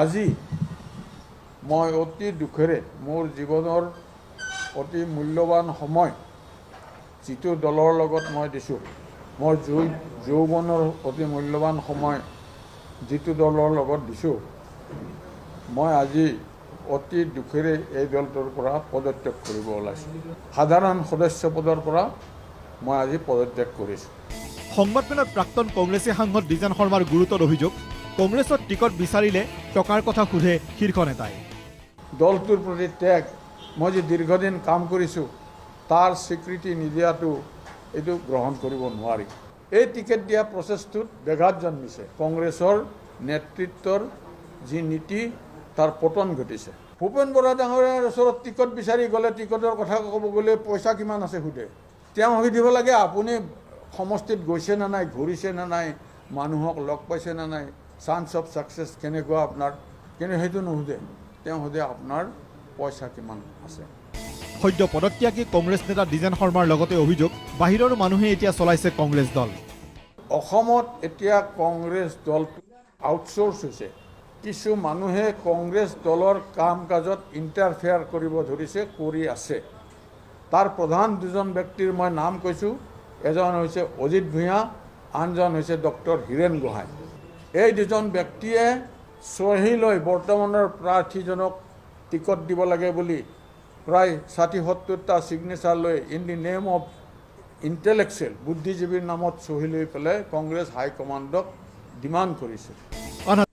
আজি মই অতি দুখেৰে মোৰ জীৱনৰ অতি মূল্যৱান সময় যিটো দলৰ লগত মই দিছোঁ মোৰ যৌ, যৌৱনৰ অতি মূল্যৱান সময় যিটো দলৰ লগত দিছোঁ, মই আজি অতি দুখেৰে এই দলটোৰ পৰা পদত্যাগ কৰিব ওলাইছোঁ। সাধাৰণ সদস্য পদৰ পৰা মই আজি পদত্যাগ কৰিছোঁ। সংবাদমেলত প্ৰাক্তন কংগ্ৰেছী সাংসদ দ্বিজেন শৰ্মাৰ গুৰুতৰ অভিযোগ কংগ্ৰেছত টিকট বিচাৰিলে টকাৰ কথা সোধে শীৰ্ষ নেতাই। দলটোৰ প্ৰতি ত্যাগ। মই যে দীৰ্ঘদিন কাম কৰিছোঁ, তাৰ স্বীকৃতি নিদিয়াটো এইটো গ্ৰহণ কৰিব নোৱাৰি। এই টিকেট দিয়া প্ৰচেছটোত ব্যাঘাত জন্মিছে। কংগ্ৰেছৰ নেতৃত্বৰ যি নীতি, তাৰ পতন ঘটিছে। ভূপেন বৰা ডাঙৰীয়াৰ ওচৰত টিকট বিচাৰি গ'লে টিকটৰ কথা ক'ব গ'লে পইচা কিমান আছে সোধে। তেওঁ সুধিব লাগে, আপুনি সমষ্টিত গৈছে নে নাই, ঘূৰিছে নে নাই, মানুহক লগ পাইছে নে নাই? চান্স অফ ছাকচেছ কেনেকুৱা আপোনাৰ কিন্তু সেইটো নুসুধে তেওঁ সোধে আপোনাৰ পইচা কিমান আছে? সদ্য পদত্যাগী কংগ্ৰেছ নেতা দ্বিজেন শৰ্মাৰ লগতে অভিযোগ বাহিৰৰ মানুহে এতিয়া চলাইছে কংগ্ৰেছ দল। অসমত এতিয়া কংগ্ৰেছ দলটো আউটচ'ৰ্চ হৈছে। কিছু মানুহে কংগ্ৰেছ দলৰ কাম কাজত ইণ্টাৰফেয়াৰ কৰিব ধৰিছে কৰি আছে। তাৰ প্ৰধান দুজন ব্যক্তিৰ মই নাম কৈছোঁ। এজন হৈছে অজিত ভূঞা আনজন হৈছে ডক্টৰ হীৰেণ গোহাঁই। এই দুজন ব্যক্তিয়ে চহী লৈ বৰ্তমানৰ প্ৰাৰ্থীজনক টিকট দিব লাগে বুলি প্ৰায় ষাঠি সত্তৰটা ছিগনেচাৰ লৈ in the name of intellectual বুদ্ধিজীৱীৰ নামত চহী লৈ পেলাই কংগ্ৰেছ হাইকমাণ্ডক ডিমাণ্ড কৰিছে।